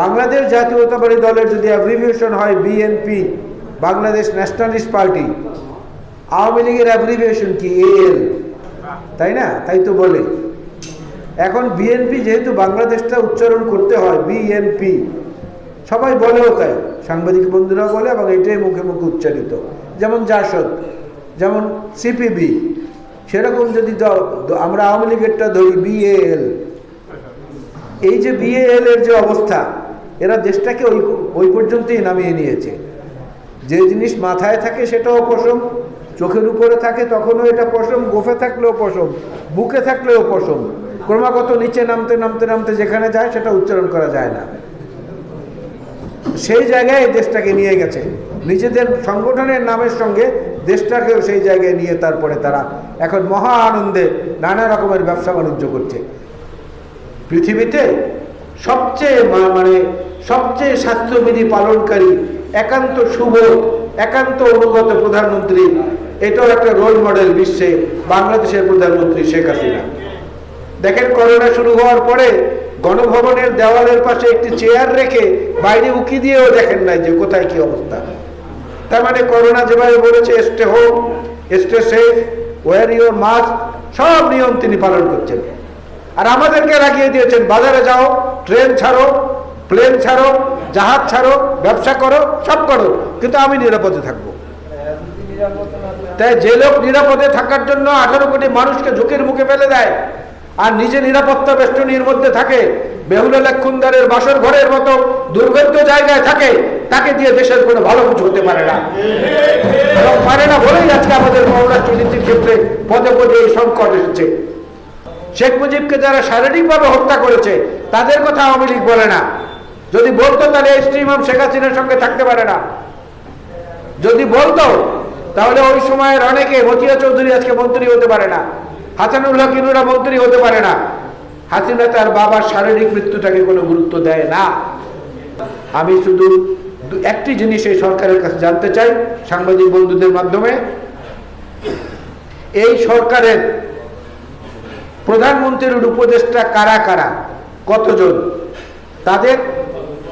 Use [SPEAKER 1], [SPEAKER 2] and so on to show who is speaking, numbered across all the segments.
[SPEAKER 1] বাংলাদেশ জাতীয়তাবাদী দলের যদি অ্যাব্রিভিয়েশন হয় BNP Bangladesh Nationalist Party Awami লীগের অ্যাব্রিভিয়েশন কি এএল তাই না? তাই তো বলে। এখন বিএনপি যেহেতু বাংলাদেশটা উচ্চারণ করতে হয় বিএনপি সবাই বলেও তাই। সাংবাদিক বন্ধুরা বলে এবং এটাই মুখে মুখে উচ্চারিত। যেমন জাসদ, যেমন সিপিবি সেরকম যদি আমরা আওয়ামী লীগেরটা ধরি বিএএল এই যে বিএএল এর যে অবস্থা, এরা দেশটাকে ওই ওই পর্যন্তই নামিয়ে নিয়েছে। যে জিনিস মাথায় থাকে সেটাও পশম, চোখের উপরে থাকে তখনও এটা পশম, গোফে থাকলেও পশম, বুকে থাকলেও পশম। ক্রমাগত নিচে নামতে নামতে নামতে যেখানে যায় সেটা উচ্চারণ করা যায় না। সেই জায়গায় দেশটাকে নিয়ে গেছে। নিজেদের সংগঠনের নামের সঙ্গে দেশটাকেও সেই জায়গায় নিয়ে তারপরে তারা এখন মহা আনন্দে নানা রকমের ব্যবসা বাণিজ্য করছে। পৃথিবীতে সবচেয়ে মানে সবচেয়ে স্বাস্থ্যবিধি পালনকারী একান্ত শুভ, একান্ত অনুগত প্রধানমন্ত্রী, এটাও একটা রোল মডেল বিশ্বে, বাংলাদেশের প্রধানমন্ত্রী শেখ হাসিনা। দেখেন, করোনা শুরু হওয়ার পরে গণভবনের দেওয়ালের পাশে একটি চেয়ার রেখে বাইরে উকি দিয়েও দেখেন নাই যে কোথায় কি অবস্থা। তার মানে করোনা যেভাবে বলেছে stay home stay safe wear your mask সব নিয়ম তিনি পালন করছেন। আর আমাদেরকে রাখিয়ে দিয়েছেন বাজারে যাও ট্রেন ছাড়ো প্লেন ছাড়ো জাহাজ ছাড়ো ব্যবসা করো সব করো কিন্তু আমি নিরাপদে থাকব। তাই যে লোক নিরাপদে থাকার জন্য আঠারো কোটি মানুষকে ঝুঁকির মুখে ফেলে দেয় আর নিজে নিরাপত্তা বেষ্টনীর মধ্যে থাকে বেহুলা লক্ষুন্দারের বাসর ঘরের মতো দুর্ভেদ্য জায়গায় থাকে তাকে দিয়ে দেশের কোনো ভালো কিছু হতে পারে না। এবং পারে না বলেই আজকে আমাদের পররাষ্ট্র নীতির ক্ষেত্রে পদে পদে এই সংকট এসেছে। শেখ মুজিবকে যারা শারীরিকভাবে হত্যা করেছে, তাদের কথা আওয়ামী লীগ বলে না। যদি বলতো তাহলে টি ইমাম শেখ হাসিনার সঙ্গে থাকতে পারে না। যদি বলতো, তাহলে ওই সময়ের অনেকে মতিয়া চৌধুরী আজকে মন্ত্রী হতে পারে না। হাসানুল্লাহ কিনুরা মন্ত্রী হতে পারে না। হাসিনা তার বাবার শারীরিক মৃত্যুটাকে কোনো গুরুত্ব দেয় না। আমি শুধু একটি জিনিস এই সরকারের কাছে জানতে চাই, সাংবাদিক বন্ধুদের মাধ্যমে। এই সরকারের প্রধানমন্ত্রীর উপদেষ্টা কারা কারা? কতজন? তাদের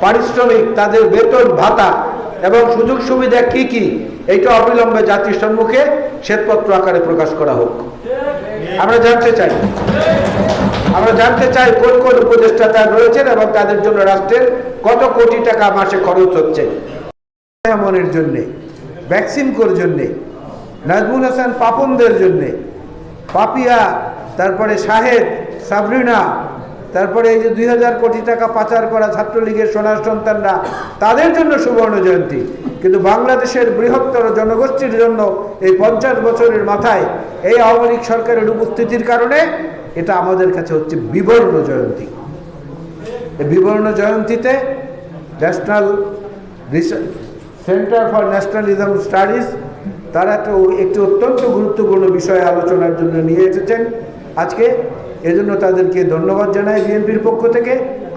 [SPEAKER 1] পারিশ্রমিক, তাদের বেতন, ভাতা এবং সুযোগ সুবিধা কি কি? এইটা অবিলম্বে জাতির সম্মুখে শ্বেতপত্র আকারে প্রকাশ করা হোক। আমরা জানতে চাই। আমরা জানতে চাই কোন কোন উপদেষ্টা তার রয়েছেন এবং তাদের জন্য রাষ্ট্রের কত কোটি টাকা মাসে খরচ হচ্ছে। মনের জন্যে ভ্যাকসিনকোর জন্যে, নাজমুল হাসান পাপনদের জন্যে, পাপিয়া তারপরে শাহেদ, সাবরিনা, তারপরে এই যে দুই হাজার কোটি টাকা পাচার করা ছাত্রলীগের সোনার সন্তানরা, তাদের জন্য সুবর্ণ জয়ন্তী। কিন্তু বাংলাদেশের বৃহত্তর জনগোষ্ঠীর জন্য এই পঞ্চাশ বছরের মাথায় এই আওয়ামী লীগ সরকারের উপস্থিতির কারণে এটা আমাদের কাছে হচ্ছে বিবর্ণ জয়ন্তী। এই বিবর্ণ জয়ন্তীতে National Centre for Nationalism Studies, তারা একটা একটি অত্যন্ত গুরুত্বপূর্ণ বিষয়ে আলোচনার জন্য নিয়ে এসেছেন। আজকে এজন্য তাদেরকে ধন্যবাদ জানাই বিএনপির পক্ষ থেকে,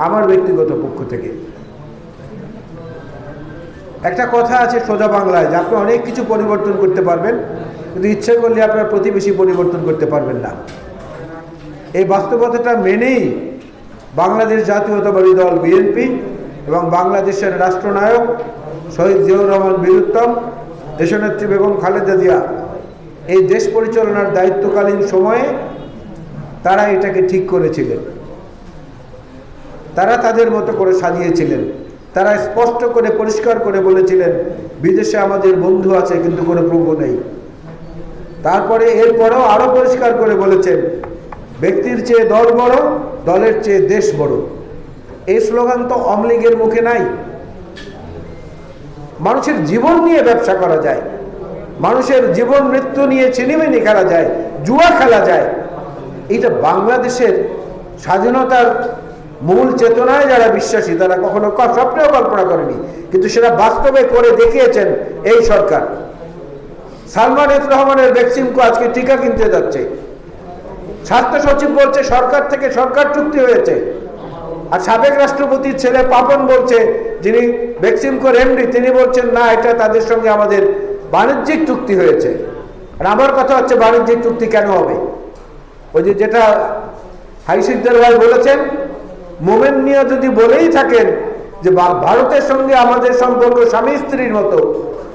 [SPEAKER 1] আমার ব্যক্তিগত পক্ষ থেকে। একটা কথা আছে সোজা বাংলায় যে আপনি অনেক কিছু পরিবর্তন করতে পারবেন, কিন্তু ইচ্ছে করলে আপনার প্রতিবেশী পরিবর্তন করতে পারবেন না। এই বাস্তবতাটা মেনেই বাংলাদেশ জাতীয়তাবাদী দল বিএনপি এবং বাংলাদেশের রাষ্ট্রনায়ক শহীদ জিয়াউর রহমান বীরুত্তম, দেশনেত্রী বেগম খালেদা জিয়া এই দেশ পরিচালনার দায়িত্বকালীন সময়ে তারা এটাকে ঠিক করেছিলেন। তারা তাদের মতো করে সাজিয়েছিলেন। তারা স্পষ্ট করে, পরিষ্কার করে বলেছিলেন, বিদেশে আমাদের বন্ধু আছে, কিন্তু কোনো প্রভু নেই। তারপরে এরপরেও আরও পরিষ্কার করে বলেছেন, ব্যক্তির চেয়ে দল বড়, দলের চেয়ে দেশ বড়। এই স্লোগান তো অমলিগের মুখে নাই। মানুষের জীবন নিয়ে ব্যবসা করা যায়। মানুষের জীবন মৃত্যু নিয়ে চিনিমিনি খেলা যায়, জুয়া খেলা যায়। এটা বাংলাদেশের স্বাধীনতার মূল চেতনায় যারা বিশ্বাসী, তারা কখনো স্বপ্নেও কল্পনা করেনি। কিন্তু সেটা বাস্তবে করে দেখিয়েছেন এই সরকার। সালমান এফ রহমানের ভ্যাকসিনকো আজকে টিকা কিনতে যাচ্ছে। স্বাস্থ্য সচিব বলছে, সরকার থেকে সরকার চুক্তি হয়েছে। আর সাবেক রাষ্ট্রপতির ছেলে পাপন বলছে, যিনি ভ্যাকসিনকোর এমডি তিনি বলছেন, না, এটা তাদের সঙ্গে আমাদের বাণিজ্যিক চুক্তি হয়েছে। আর আমার কথা হচ্ছে, বাণিজ্যিক চুক্তি কেন হবে? ওই যে যেটা হাই সিদ্দার ভাই বলেছেন, মোমেন নিয়ে যদি বলেই থাকেন যে ভারতের সঙ্গে আমাদের সম্পর্ক স্বামী স্ত্রীর মতো,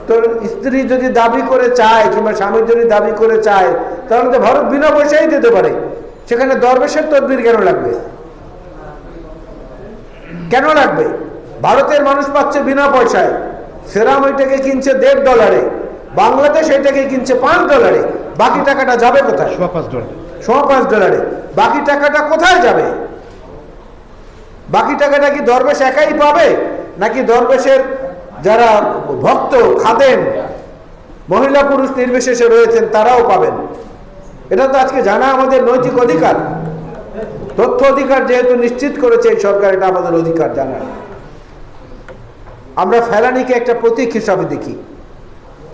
[SPEAKER 1] তো স্ত্রী যদি দাবি করে চায় কিংবা স্বামী যদি দাবি করে চায়, তাহলে তো ভারত বিনা পয়সাই দিতে পারে। সেখানে দরবেশের তদবির কেন লাগবে? কেন লাগবে? ভারতের মানুষ পাচ্ছে বিনা পয়সায়। সেরাম ওইটাকে কিনছে দেড় ডলারে বাংলাদেশ এটাকে কিনছে পাঁচ ডলারে বাকি টাকাটা যাবে কোথায়?
[SPEAKER 2] পাঁচ ডলার
[SPEAKER 1] সোয়া পাঁচ ডলারে বাকি টাকাটা কোথায় যাবে? বাকি টাকাটা কি দরবেশ একাই পাবে? নাকি দরবেশের যারা ভক্ত খাদেন মহিলা পুরুষ নির্বিশেষে রয়েছেন, তারাও পাবেন? এটা তো আজকে জানা আমাদের নৈতিক অধিকার। তথ্য অধিকার যেহেতু নিশ্চিত করেছে এই সরকার, এটা আমাদের অধিকার জানার। আমরা ফেলানিকে একটা প্রতীক হিসাবে দেখি।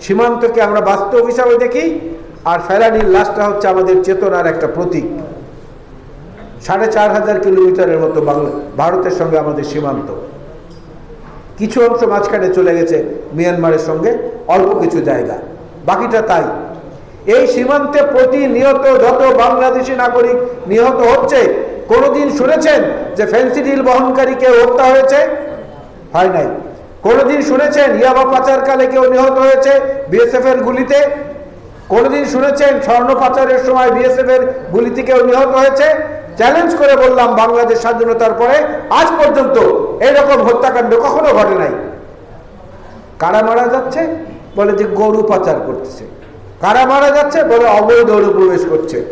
[SPEAKER 1] সীমান্তকে আমরা বাস্তব হিসাবে দেখি। আর ফেলানির লাশটা হচ্ছে আমাদের চেতনার একটা প্রতীক। সাড়ে চার হাজার কিলোমিটারের মতো বাংলা ভারতের সঙ্গে আমাদের সীমান্ত। কিছু অংশ মাঝখানে চলে গেছে মিয়ানমারের সঙ্গে, অল্প কিছু জায়গা। বাকিটা তাই। এই সীমান্তে প্রতিনিয়ত যত বাংলাদেশি নাগরিক নিহত হচ্ছে, কোনোদিন শুনেছেন যে ফেন্সিডিল বহনকারীকে হত্যা হয়েছে? হয় নাই। কোনোদিন শুনেছেন ইয়াবা পাচারকালে কেউ নিহত হয়েছে বিএসএফ এর গুলিতে? কোনোদিন শুনেছেন স্বর্ণ পাচারের সময় বিএসএফ এর গুলিতে কেউ নিহত হয়েছে? চ্যালেঞ্জ করে বললাম বাংলাদেশ স্বাধীনতার পরে আজ পর্যন্ত এরকম হত্যাকাণ্ড কখনো ঘটে নাই। কারা মারা যাচ্ছে? বলে যে গরু পাচার করতেছে। কারা মারা যাচ্ছে? বলে অবৈধ অনুপ্রবেশ করছে।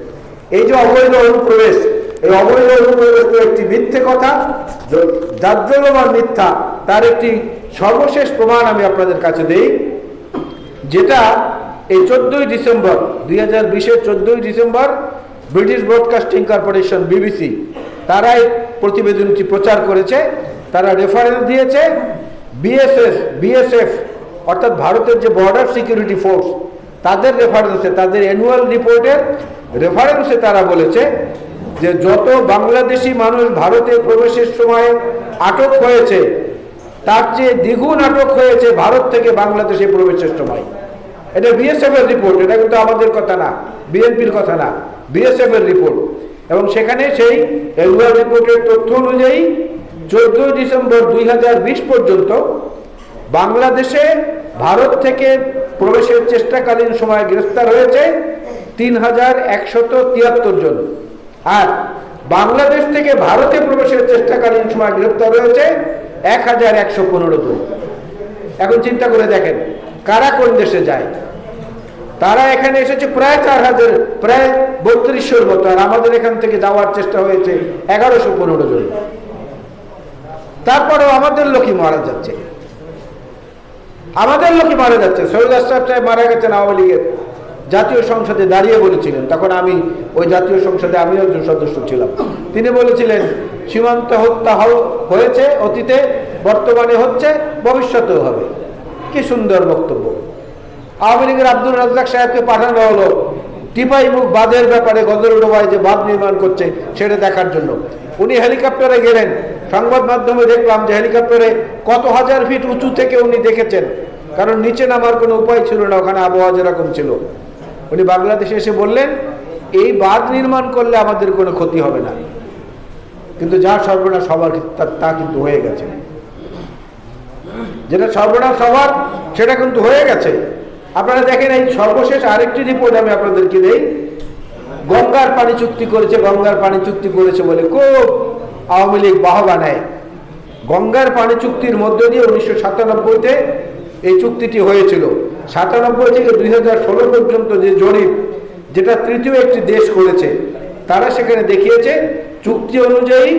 [SPEAKER 1] এই যে অবৈধ অনুপ্রবেশ, এই অবৈধ অনুপ্রবেশ একটি মিথ্যে কথা, য- জাজ্জল্যমান মিথ্যা, তার একটি সর্বশেষ প্রমাণ আমি আপনাদের কাছে দেই, যেটা এই চোদ্দই ডিসেম্বর, দুই হাজার বিশের চোদ্দই December British Broadcasting Corporation, BBC তারা এই প্রতিবেদনটি প্রচার করেছে, তারা রেফারেন্স দিয়েছে, বিএসএফ বিএসএফ, অর্থাৎ ভারতের যে বর্ডার সিকিউরিটি ফোর্স তাদের রেফারেন্সে তাদের অ্যানুয়াল রিপোর্টের রেফারেন্সে তারা বলেছে যে যত বাংলাদেশি মানুষ ভারতে প্রবেশের সময় আটক হয়েছে, তার চেয়ে দ্বিগুণ আটক হয়েছে ভারত থেকে বাংলাদেশে প্রবেশের সময়। এটা বিএসএফ এর রিপোর্ট এটা কিন্তু আমাদের কথা না বিএনপির কথা না বিএসএফ এর রিপোর্ট এবং সেখানে সেই অ্যানুয়াল রিপোর্টের তথ্য অনুযায়ী চোদ্দই ডিসেম্বর দুই হাজার বিশ পর্যন্ত বাংলাদেশে ভারত থেকে প্রবেশের চেষ্টাকালীন সময় গ্রেফতার হয়েছে তিন হাজার একশত তিয়াত্তর জন। আর বাংলাদেশ থেকে ভারতে প্রবেশের চেষ্টাকালীন সময় গ্রেফতার হয়েছে এক হাজার একশো পনেরো জন। এখন চিন্তা করে দেখেন কারা কোন দেশে যায়? তারা এখানে এসেছে প্রায় চার হাজার, প্রায় বত্রিশশোর মতো, আর আমাদের এখান থেকে যাওয়ার চেষ্টা হয়েছে এগারোশো পনেরো জন। তারপরেও আমাদের লোকই মারা যাচ্ছে। আমাদের লোকই মারা যাচ্ছে। সৈয়দ আশরাফ সাহেব মারা গেছেন আওয়ামী লীগের। জাতীয় সংসদে দাঁড়িয়ে বলেছিলেন। তখন আমি ওই জাতীয় সংসদে আমিও একজন সদস্য ছিলাম। তিনি বলেছিলেন, সীমান্ত হত্যা হয়েছে, অতীতে, বর্তমানে হচ্ছে, ভবিষ্যতেও হবে। কি সুন্দর বক্তব্য। আওয়ামী লীগের আব্দুল রাজ্জাক সাহেবকে পাঠানো হলো। টিপাই মুখ বাঁধের ব্যাপারে গজরডোবায় যে বাঁধ নির্মাণ করছে, সেটা দেখার জন্য। উনি হেলিকপ্টারে গেলেন। সংবাদ মাধ্যমে দেখলাম যে হেলিকপ্টারে কত হাজার ফিট উঁচু থেকে উনি দেখেছেন। কারণ নিচে নামার কোনো উপায় ছিল না, ওখানে আবহাওয়া যেরকম ছিল। উনি বাংলাদেশে এসে বললেন, এই বাঁধ নির্মাণ করলে আমাদের কোনো ক্ষতি হবে না। কিন্তু যা সর্বনাশ সবার তা কিন্তু হয়ে গেছে। যেটা সর্বনাশ সবার সেটা কিন্তু হয়ে গেছে। আপনারা দেখেন এই সর্বশেষ আরেকটি রিপোর্ট আমি আপনাদেরকে দেই। গঙ্গার পানি চুক্তি করেছে, গঙ্গার পানি চুক্তি করেছে বলে খুব আওয়ামী লীগ বাহবা নেয়। গঙ্গার পানি চুক্তির মধ্য দিয়ে উনিশশো সাতানব্বইতে এই চুক্তিটি হয়েছিল। সাতানব্বই থেকে দুই হাজার ষোলো পর্যন্ত যে জরিপ, যেটা তৃতীয় একটি দেশ করেছে, তারা সেখানে দেখিয়েছে, চুক্তি অনুযায়ী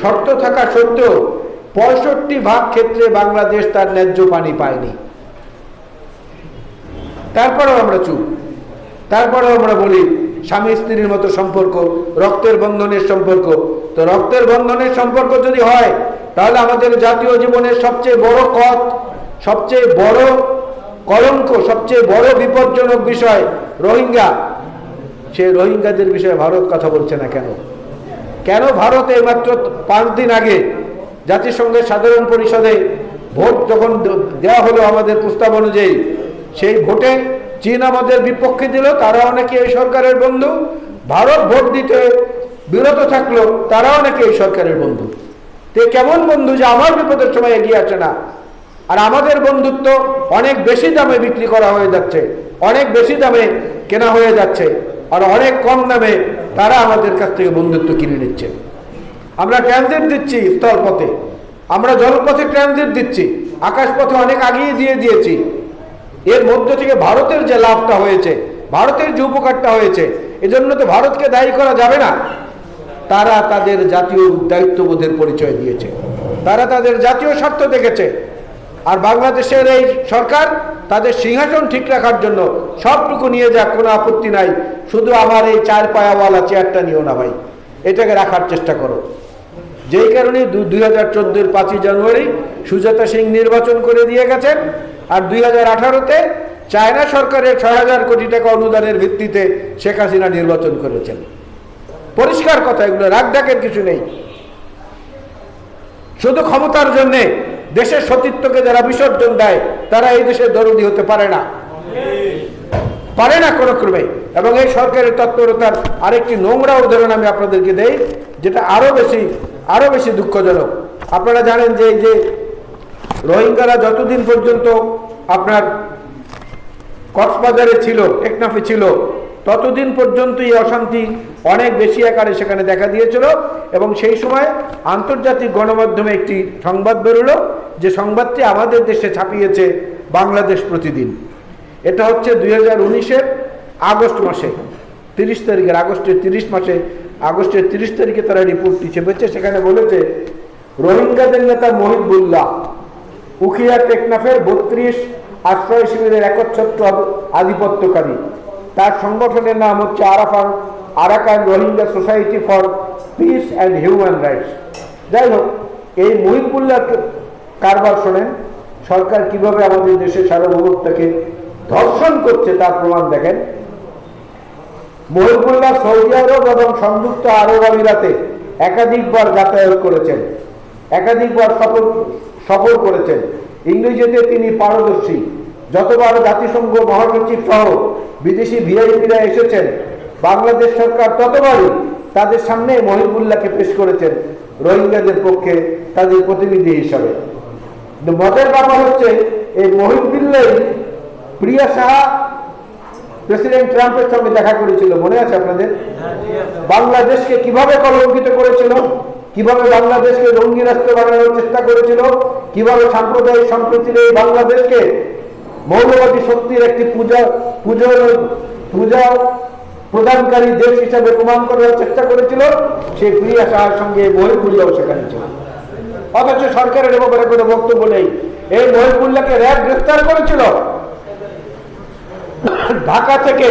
[SPEAKER 1] শর্ত থাকা সত্ত্বেও পঁয়ষট্টি ভাগ ক্ষেত্রে বাংলাদেশ তার ন্যায্য পানি পায়নি। তারপরেও আমরা চুপ। তারপরেও আমরা বলি, স্বামী স্ত্রীর মতো সম্পর্ক, রক্তের বন্ধনের সম্পর্ক। তো রক্তের বন্ধনের সম্পর্ক যদি হয়, তাহলে আমাদের জাতীয় জীবনের সবচেয়ে বড় কত, সবচেয়ে বড় কলঙ্ক, সবচেয়ে বড় বিপজ্জনক বিষয় রোহিঙ্গা। সে রোহিঙ্গাদের বিষয়ে ভারত কথা বলছে না কেন? কেন ভারতে মাত্র পাঁচ দিন আগে জাতিসংঘের সাধারণ পরিষদে ভোট যখন দেওয়া হলো আমাদের প্রস্তাব অনুযায়ী, সেই ভোটে চীন আমাদের বিপক্ষে দিল তারা অনেকে এই সরকারের বন্ধু। ভারত ভোট দিতে বিরত থাকল তারা অনেকে এই সরকারের বন্ধু। তে কেমন বন্ধু যে আমার বিপদের সময় এগিয়ে আসে না। আর আমাদের বন্ধুত্ব অনেক বেশি দামে বিক্রি করা হয়ে যাচ্ছে, অনেক বেশি দামে কেনা হয়ে যাচ্ছে, আর অনেক কম দামে তারা আমাদের কাছ থেকে বন্ধুত্ব কিনে নিচ্ছে। আমরা ট্রানজিট দিচ্ছি স্থলপথে আমরা জলপথে ট্রানজিট দিচ্ছি। আকাশপথে অনেক আগিয়ে দিয়ে দিয়েছি। এর মধ্য থেকে ভারতের যে লাভটা হয়েছে, ভারতের যে উপকারটা হয়েছে, এজন্য তো ভারতকে দায়ী করা যাবে না। তারা তাদের জাতীয় দায়িত্ববোধের পরিচয় দিয়েছে। তারা তাদের জাতীয় স্বার্থ দেখেছে। আর বাংলাদেশের এই সরকার তাদের সিংহাসন ঠিক রাখার জন্য সবটুকু নিয়ে যাক, কোনো আপত্তি নাই। শুধু আমার এই চার পায়াওয়ালা চেয়ারটা নিও না ভাই। এটাকে রাখার চেষ্টা করো। যেই কারণে দুই হাজার চোদ্দোর পাঁচই জানুয়ারি সুজাতা সিং নির্বাচন করে দিয়ে গেছেন, আর দুই হাজার আঠারোতে চায়না সরকারের ছয় হাজার কোটি টাকা অনুদানের ভিত্তিতে শেখ হাসিনা নির্বাচন করেছেন। পরিষ্কার কথা, এগুলো রাগ ডাকের কিছু নেই। শুধু ক্ষমতার জন্যে, দেশের সতীত্বকে যারা বিসর্জন দেয়, তারা এই দেশের দরদি হতে পারে না। পারে না কোনো ক্রমে। এবং এই সরকারের তৎপরতার আরেকটি নোংরা উদাহরণ আমি আপনাদেরকে দেই, যেটা আরও বেশি আরও বেশি দুঃখজনক। আপনারা জানেন যে এই যে রোহিঙ্গারা যতদিন পর্যন্ত আপনার কক্সবাজারে ছিল, টেকনাফে ছিল, ততদিন পর্যন্ত এই অশান্তি অনেক বেশি আকারে সেখানে দেখা দিয়েছিল এবং সেই সময় আন্তর্জাতিক গণমাধ্যমে একটি সংবাদ বেরোলো, যে সংবাদটি আমাদের দেশে ছাপিয়েছে বাংলাদেশ প্রতিদিন। এটা হচ্ছে দুই হাজার উনিশের আগস্ট মাসে, তিরিশ তারিখের আগস্টের তিরিশ মাসে, আগস্টের তিরিশ তারিখে তারা রিপোর্টটি চেপেছে। সেখানে বলেছে, রোহিঙ্গাদের নেতা মহিবুল্লাহ, উখিয়া টেকনাফের বত্রিশ আশ্রয় শিবিরের একচ্ছত্র আধিপত্যকারী। তার সংগঠনের নাম হচ্ছে Arafan, Arakan Rohingya Society for Peace and Human Rights. যাই হোক, এই মহিবুল্লাহ কারবার শোনেন, সরকার কীভাবে আমাদের দেশের সার্বভৌমত্বকে ধর্ষণ করছে, তার প্রমাণ দেখেন। মহিবুল্লাহ সৌদি আরব এবং সংযুক্ত আরব আমিরাতে একাধিকবার যাতায়াত করেছেন। একাধিকবার সফর সফর করেছেন। ইংরেজিতে তিনি পারদর্শী। যতবার জাতিসংঘ মহাসচিব সহ বিদেশি ভিআইপিরা এসেছেন, বাংলাদেশ সরকার ততবারই তাদের সামনে মহিবুল্লাহকে পেশ করেছেন, রোহিঙ্গাদের পক্ষে তাদের প্রতিনিধি হিসাবে। মজার ব্যাপার হচ্ছে, এই মহিবুল্লাহ প্রিয়া সাহা, প্রেসিডেন্ট ট্রাম্পের সঙ্গে দেখা করেছিল, মনে আছে আপনাদের? বাংলাদেশকে কীভাবে কলঙ্কিত করেছিল? কীভাবে বাংলাদেশকে রঙ্গি রাষ্ট্র বানানোর চেষ্টা করেছিল? কীভাবে সাম্প্রদায়িক সম্প্রীতির এই বাংলাদেশকে মৌলবাদী শক্তির একটি পূজা, পুজো, পূজা প্রদানকারী দেশ হিসাবে প্রমাণ করার চেষ্টা করেছিল সেই প্রিয়া শাহার সঙ্গে মহিবুল্লাহ সেখানে ছিল। অথচ সরকারের ব্যাপারে কোনো বক্তব্য নেই। এই মহিবুল্লাহকে র্যাব গ্রেফতার করেছিল। ঢাকা থেকে,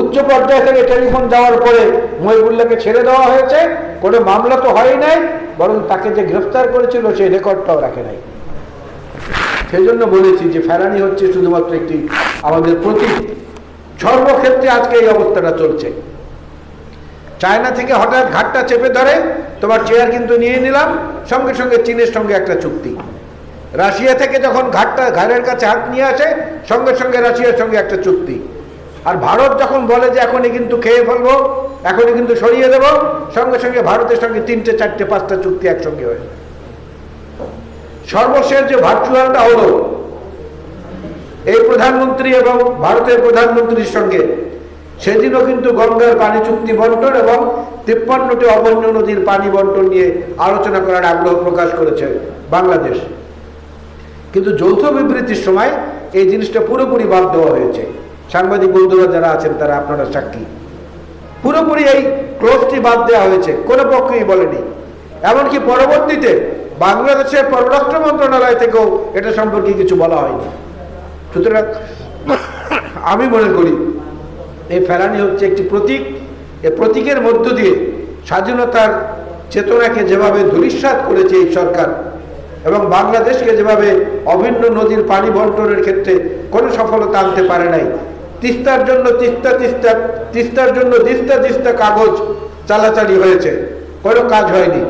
[SPEAKER 1] উচ্চ পর্যায় থেকে টেলিফোন যাওয়ার পরে মহিবুল্লাহকে ছেড়ে দেওয়া হয়েছে। কোনো মামলা তো হয় নাই, বরং তাকে যে গ্রেফতার করেছিল সেই রেকর্ডটাও রাখে নাই। সেই জন্য বলেছি যে ফেরানি হচ্ছে শুধুমাত্র একটি আমাদের প্রতীক। সর্বক্ষেত্রে আজকে এই অবস্থাটা চলছে। চায়না থেকে হঠাৎ ঘাটটা চেপে ধরে, তোমার চেয়ার কিন্তু নিয়ে নিলাম, সঙ্গে সঙ্গে চীনের সঙ্গে একটা চুক্তি। রাশিয়া থেকে যখন ঘাটটা, ঘাড়ের কাছে হাত নিয়ে আসে, সঙ্গে সঙ্গে রাশিয়ার সঙ্গে একটা চুক্তি। আর ভারত যখন বলে যে এখনই কিন্তু খেয়ে ফেলব, এখনই কিন্তু সরিয়ে দেব, সঙ্গে সঙ্গে ভারতের সঙ্গে তিনটে, চারটে, পাঁচটা চুক্তি একসঙ্গে হয়ে সর্বশেষ যে ভার্চুয়ালটা হলো, এই প্রধানমন্ত্রী এবং ভারতের প্রধানমন্ত্রীর সঙ্গে, সেদিনও কিন্তু গঙ্গার পানি চুক্তি বন্টন এবং তিপ্পান্নটি অবন্য নদীর পানি বন্টন নিয়ে আলোচনা করার আগ্রহ প্রকাশ করেছে বাংলাদেশ। কিন্তু যৌথ বিবৃতির সময় এই জিনিসটা পুরোপুরি বাদ দেওয়া হয়েছে। সাংবাদিক বন্ধুরা যারা আছেন, তারা আপনারা সাক্ষী। পুরোপুরি এই ক্লোজটি বাদ দেওয়া হয়েছে, কোনো পক্ষেই বলেনি। এমনকি পরবর্তীতে বাংলাদেশের পররাষ্ট্র মন্ত্রণালয় থেকেও এটা সম্পর্কে কিছু বলা হয়নি। সুতরাং আমি মনে করি, এই ফেরানি হচ্ছে একটি প্রতীক। এ প্রতীকের মধ্য দিয়ে স্বাধীনতার চেতনাকে যেভাবে ধূলিসাৎ করেছে এই সরকার এবং বাংলাদেশকে যেভাবে অভিন্ন নদীর পানি বন্টনের ক্ষেত্রে কোনো সফলতা আনতে পারে নাই। তিস্তার জন্য তিস্তা তিস্তা, তিস্তার জন্য তিস্তা তিস্তা কাগজ চালাচালি হয়েছে। কোনো কাজ হয়নি।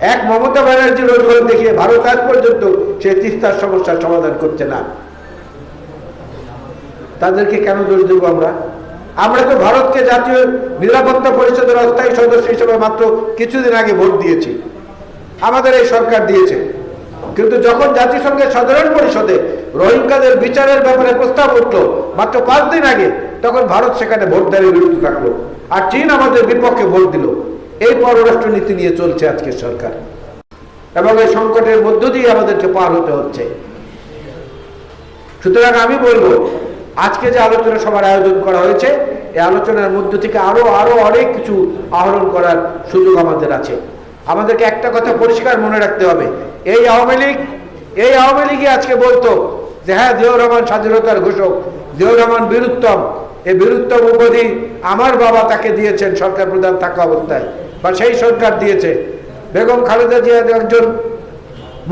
[SPEAKER 1] এক মমতা ব্যানার্জির রোজ দেখিয়ে ভারত আজ পর্যন্ত সে তিস্তার সমস্যার সমাধান করছে না। তাদেরকে কেন দোষ দেবো আমরা? আমরা তো ভারতকে জাতীয় নিরাপত্তা পরিষদের অস্থায়ী সদস্য হিসেবে মাত্র কিছুদিন আগে ভোট দিয়েছি। আমাদের এই সরকার দিয়েছে। কিন্তু যখন জাতিসংঘের সাধারণ পরিষদে রোহিঙ্গাদের বিচারের ব্যাপারে প্রস্তাব উঠল, মাত্র পাঁচ দিন আগে, তখন ভারত সেখানে ভোট দাঁড়িয়ে বিরুদ্ধে থাকল। আর চীন আমাদের বিপক্ষে ভোট দিল। এই পররাষ্ট্র নীতি নিয়ে চলছে আজকের সরকার। এবং এই সংকটের মধ্য দিয়ে আমাদেরকে পার হতে হচ্ছে। সুতরাং আমি বলব, আজকে যে আলোচনা সভার আয়োজন করা হয়েছে, এই আলোচনার মধ্য থেকে আরও আরও অনেক কিছু আহরণ করার সুযোগ আমাদের আছে। আমাদেরকে একটা কথা পরিষ্কার মনে রাখতে হবে। এই আওয়ামী লীগ, এই আওয়ামী লীগই আজকে বলতো যে হ্যাঁ জিয়াউর রহমান স্বাধীনতার ঘোষক, জিয়াউর রহমান বীরুত্তম। এই বীরুত্তম উপাধি আমার বাবা তাকে দিয়েছেন, সরকার প্রধান থাকা অবস্থায়। বা সেই সরকার দিয়েছে। বেগম খালেদা জিয়া একজন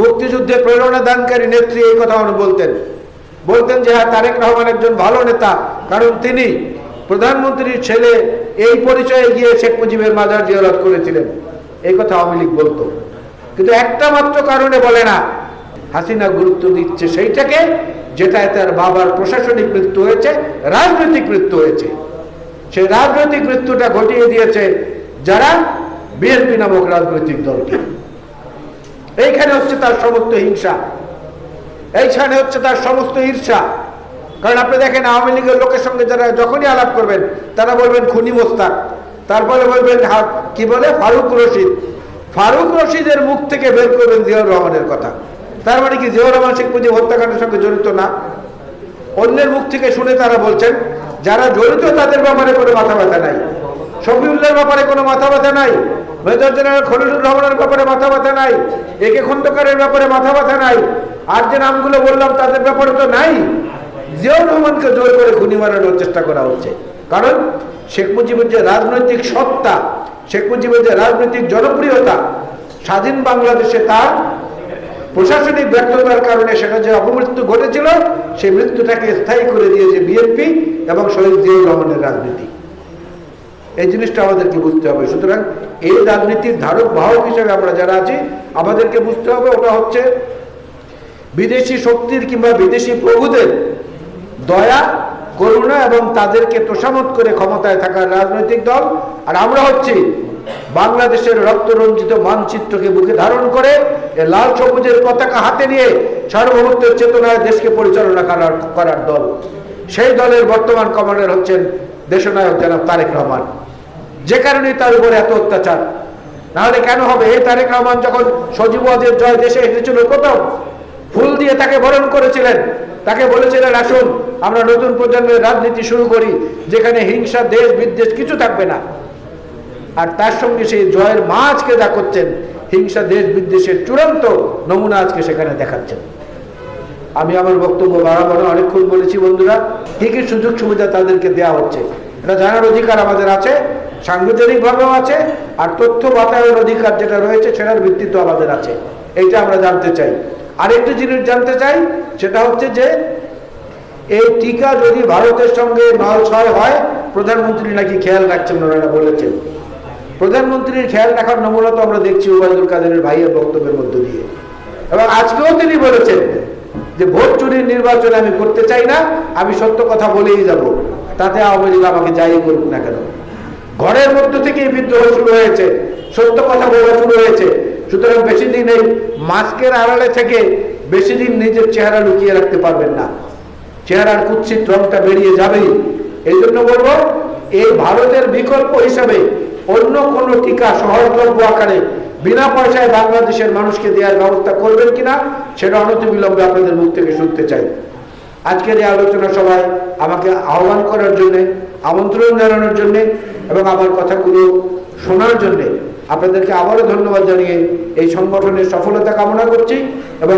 [SPEAKER 1] মুক্তিযুদ্ধে প্রেরণা দানকারী নেত্রী, এই কথা উনি বলতেন। বলতেন যে হ্যাঁ তারেক রহমান একজন ভালো নেতা, কারণ তিনি প্রধানমন্ত্রীর ছেলে। এই পরিচয়ে গিয়ে শেখ মুজিবের মাজার জিয়ারত করেছিলেন। এই কথা আওয়ামী লীগ বলতো। কিন্তু একটা মাত্র কারণে বলে না, হাসিনা গুরুত্ব দিচ্ছে সেইটাকে যেটায় তার বাবার প্রশাসনিক মৃত্যু হয়েছে, রাজনৈতিক মৃত্যু হয়েছে। সেই রাজনৈতিক মৃত্যুটা ঘটিয়ে দিয়েছে যারা বিএনপি নামক রাজনৈতিক দলটি এইখানে হচ্ছে তার সমস্ত হিংসা। এইখানে হচ্ছে তার সমস্ত ঈর্ষা। কারণ আপনি দেখেন আওয়ামী লীগের লোকের সঙ্গে যারা যখনই আলাপ করবেন, তারা বলবেন, খুনি মোস্তাক। তারপরে বলবেন কি বলে? ফারুক রশিদ। ফারুক রশিদের মুখ থেকে বের করবেন জিয়াউর রহমানের কথা। তার মানে কি, জিয়াউর রহমান শেখ মুজিব হত্যাকাণ্ডের সঙ্গে জড়িত না? অন্যের মুখ থেকে শুনে তারা বলছেন, যারা জড়িত তাদের ব্যাপারে কোনো মাথা ব্যথা নাই। শফিউল্লার ব্যাপারে কোনো মাথা ব্যথা নাই। মেজর জেনারেল খলিলুর রহমানের ব্যাপারে মাথা ব্যথা নাই। একে খন্দকারের ব্যাপারে মাথা ব্যথা নাই। আর যে নামগুলো বললাম, তাদের ব্যাপারে তো নাই। জিয়াউর রহমানকে জোর করে খুনি মারানোর চেষ্টা করা হচ্ছে। কারণ শেখ মুজিবের যে রাজনৈতিক সত্তা, শেখ মুজিবের যে রাজনৈতিক জনপ্রিয়তা, স্বাধীন বাংলাদেশে তার প্রশাসনিক ব্যর্থতার কারণে সেটা যে অপমৃত্যু ঘটেছিল সেই মৃত্যুটাকে স্থায়ী করে দিয়েছে বিএনপি এবং শহীদ জিয়াউর রহমানের রাজনীতি। এই জিনিসটা আমাদেরকে বুঝতে হবে। সুতরাং এই রাজনীতির ধারক বাহক হিসেবে আমরা যারা আছি, আমাদেরকে বুঝতে হবে ওটা হচ্ছে বিদেশি শক্তির কিংবা বিদেশি প্রভুদের দয়া করুণা এবং তাদেরকে তোষামত করে ক্ষমতায় থাকার রাজনৈতিক দল। আর আমরা হচ্ছি বাংলাদেশের রক্তরঞ্জিত মানচিত্রকে বুকে ধারণ করে লাল সবুজের পতাকা হাতে নিয়ে সার্বভৌমত্বের চেতনায় দেশকে পরিচালনা করার করার দল। সেই দলের বর্তমান কমান্ডার হচ্ছেন দেশনায়ক জনাব তারেক রহমান। যে কারণে তার উপরে এত অত্যাচার। নাহলে কেন হবে? এই তারেক রহমান যখন সজীব জয় দেশে এসেছিল প্রথম ফুল দিয়ে তাকে বরণ করেছিলেন। তাকে বলেছিলেন, আসুন, আমরা নতুন প্রজন্মের রাজনীতি শুরু করি, যেখানে হিংসা, দেশ, বিদ্বেষ কিছু থাকবে না। আর তার সঙ্গে সেই জয়ের মা আজকে যা করছেন, হিংসা, দেশ, বিদ্বেষের চূড়ান্ত নমুনা আজকে সেখানে দেখাচ্ছেন আমি আমার বক্তব্য বাড়াবাড়ো অনেকক্ষণ বলেছি, বন্ধুরা, কি কি সুযোগ সুবিধা তাদেরকে দেওয়া হচ্ছে? এটা জানার অধিকার আমাদের আছে, সাংবিধানিকভাবেও আছে, আর তথ্য বাতায়ন অধিকার যেটা রয়েছে, সেটার ভিত্তিতেও আমাদের আছে। এইটা আমরা জানতে চাই। আরেকটি জিনিস জানতে চাই, সেটা হচ্ছে যে এই টিকা যদি ভারতের সঙ্গে নয় ছয় হয়, প্রধানমন্ত্রী নাকি খেয়াল রাখছেন ওনারা বলেছেন। প্রধানমন্ত্রীর খেয়াল রাখার নমুনা তো আমরা দেখছি উবায়দুল কাদেরের ভাইয়ের বক্তব্যের মধ্য দিয়ে। এবং আজকেও তিনি বলেছেন যে ভোট চুরির নির্বাচন আমি করতে চাই না, আমি সত্য কথা বলেই যাব। তাতে আওয়ামী লীগ আমাকে যাই করুক না কেন। ঘরের মধ্য থেকেই বিদ্রোহ শুরু হয়েছে। সত্য কথা বলা শুরু হয়েছে। সুতরাং বেশি দিন এই মাস্কের আড়ালে থেকে বেশি দিন নিজের চেহারা লুকিয়ে রাখতে পারবেন না। চেহারার কুৎসিত রংটা বেরিয়ে যাবেই। এই জন্য বলব, এই ভারতের বিকল্প হিসাবে অন্য কোনো টিকা সহজলভ্য আকারে বিনা পয়সায় বাংলাদেশের মানুষকে দেওয়ার ব্যবস্থা করবেন কিনা, সেটা অনতিবিলম্বে আপনাদের মুখ থেকে শুনতে চাই। আজকের এই আলোচনা সভায় আমাকে আহ্বান করার জন্যে, আমন্ত্রণ জানানোর জন্যে এবং আমার কথাগুলো শোনার জন্যে আপনাদেরকে আবারও ধন্যবাদ জানিয়ে এই সংগঠনের সফলতা কামনা করছি এবং